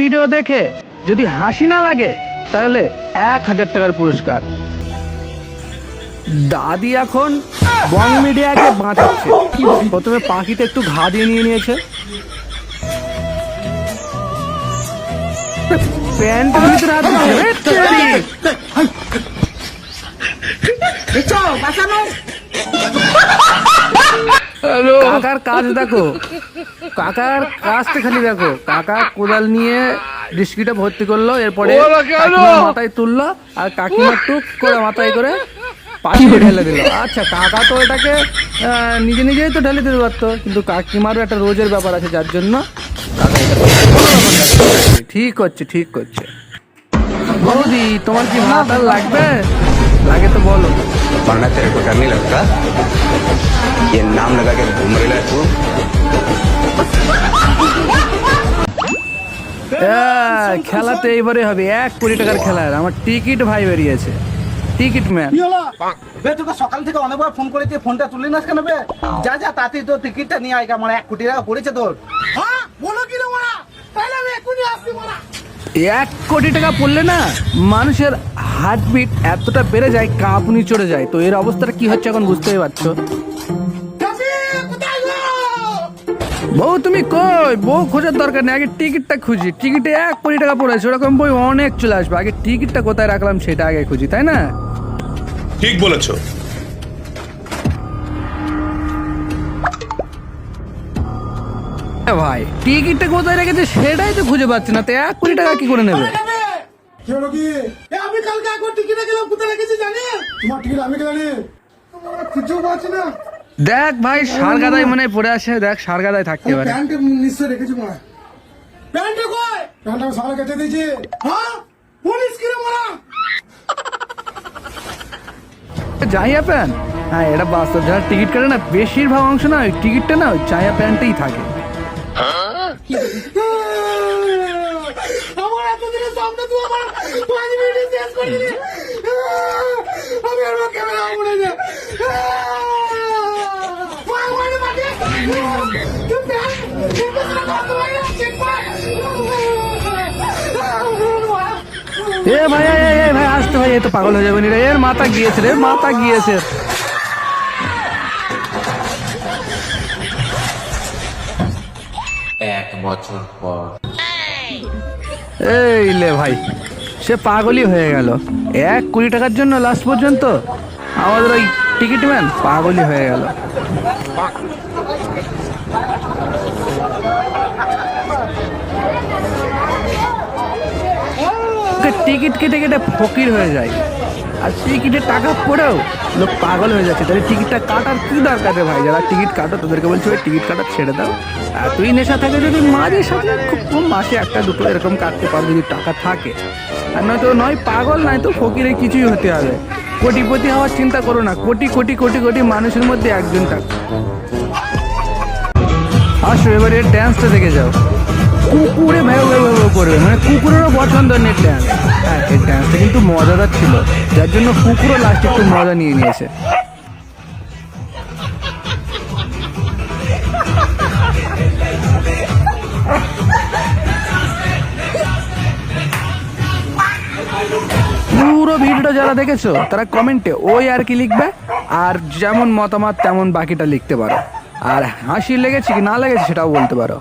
Video দেখে যদি হাসি না লাগে, তাহলে এক হাজার টাকার পুরস্কার। দাদি এখন বং মিডিয়াকে বাঁচাচ্ছে। প্রথমে পাখিতে একটু ঘা দিয়ে নিয়ে নিয়েছে। প্যান্টের কাকার কাজ দেখো। কাকার কাজটা খালি দেখো। কাকা কোদাল নিয়ে ডিস্কিটা ভর্তি করল এরপরে মাথায় তুললো আর কাকিমা টুক করে মাথায় করে পাশে ঢেলে দিল। আচ্ছা কাকা তো এটাকে নিজে নিজেই তো ঢেলে দিতে পারতো কিন্তু কাকিমারও একটা রোজের ব্যাপার আছে যার জন্য ঠিক হচ্ছে ঠিক করছে। বৌদি তোমার কি আর লাগবে? লাগে তো বলো वरना तेरे को डर नहीं लगता ये नाम लगा के घूम रहा है तू হ্যাঁ, খেলাতে এইবারে হবে এক কোটি টাকার খেলার আমার টিকিট ভাই বেরিয়েছে টিকিট ম্যান কি হলো বে তোকে সকাল থেকে অনেকবার ফোন করেছি ফোনটা তুলে নাস কেন বে যা যা তাতে তোর টিকিটটা নিয়ে আয় আমার এক কোটি টাকা পড়েছে তোর হ্যাঁ বলো কি রে মারা তাহলে আমি এক্ষুনি আসছি মারা এক কোটি টাকা পড়লে না মানুষের হার্টবিট এতটা বেড়ে যায় কাঁপুনি চড়ে যায়। তো এর অবস্থাটা কি হচ্ছে এখন বুঝতেই পারছ? বউ তুমি কই? বউ খোঁজার দরকার নেই। আগে টিকিটটা খুঁজি। টিকিটে এক কোটি টাকা পড়েছে। ওরকম বই অনেক চলে আসবে। আগে টিকিটটা কোথায় রাখলাম সেটা আগে খুঁজি তাই না? ঠিক বলেছ। ভাই টিকিটটা কোথায় রেখেছে সেটাই তো খুঁজে পাচ্ছি না। তো এক কোটি টাকা কি করে নেবে? কি হলো কি? আমি কালকে একবার টিকিটে গেলাম কোথায় রেখেছি জানি? তোমার টিকিট আমি কে জানি কিছু পাচ্ছি না। দেখ ভাই সারগাদায় মনে পড়ে আছে দেখ সারগাদায় থাকতে পারে। প্যান্ট নিশ্চয় রেখেছি মনে হয়। কই? প্যান্ট আমি সকালে কেটে দিয়েছি। হ্যাঁ? পুলিশ কি রে মারা? চাইয়া প্যান হ্যাঁ এটা বাস্তব। যারা টিকিট কাটে না বেশিরভাগ অংশ না ওই টিকিটটা না ওই চাইয়া প্যান্টেই থাকে। সামনে তুই আমার পাঁচ মিনিটে শেষ করে দিলি আমি ক্যামেরা মনে যা ভাই চেক এ ভাই এ, ভাই আসতে ভাই এ তো পাগল হয়ে যাবে নি রে এর মাথা গিয়েছে রে মাথা গিয়েছে এক বছর পর এই লে ভাই, সে পাগলই হয়ে গেল। এক কুড়ি টাকার জন্য লাস্ট পর্যন্ত? আমাদের ওই টিকিট ম্যান পাগলই হয়ে গেল। টিকিট কেটে কেটে ফকির হয়ে যায়। আর টিকিটের টাকা পড়েও লোক পাগল হয়ে যাচ্ছে। তাহলে টিকিটটা কাটার কি দরকার রে ভাই? যারা টিকিট কাটো, তাদেরকে বলছে, ওই টিকিট কাটা ছেড়ে দাও। আর তুই নেশা থাকে যদি মাঝে সাথে খুব কম মাসে একটা দুটো এরকম কাটতে পারবে যদি টাকা থাকে। আর নয়তো নয়, পাগল নয় তো ফকিরে কিছুই হতে হবে। কোটিপতি হওয়ার চিন্তা করো না, কোটি কোটি কোটি কোটি মানুষের মধ্যে একজন টাকা আসো, এবার ড্যান্সটা দেখে যাও। কুকুরে ভেউ ভেউ করবে মানে কুকুরেরও পছন্দ নেই ড্যান্স হ্যাঁ এই ড্যান্সটা কিন্তু মজাদার ছিল। যার জন্য কুকুরও লাস্টে একটু মজা নিয়ে নিয়েছে। পুরো ভিডিওটা যারা দেখেছ, তারা কমেন্টে ওই আর কি লিখবে, আর যেমন মতামত, তেমন বাকিটা লিখতে পারো। আর হাসি লেগেছে কি না লেগেছে সেটাও বলতে পারো।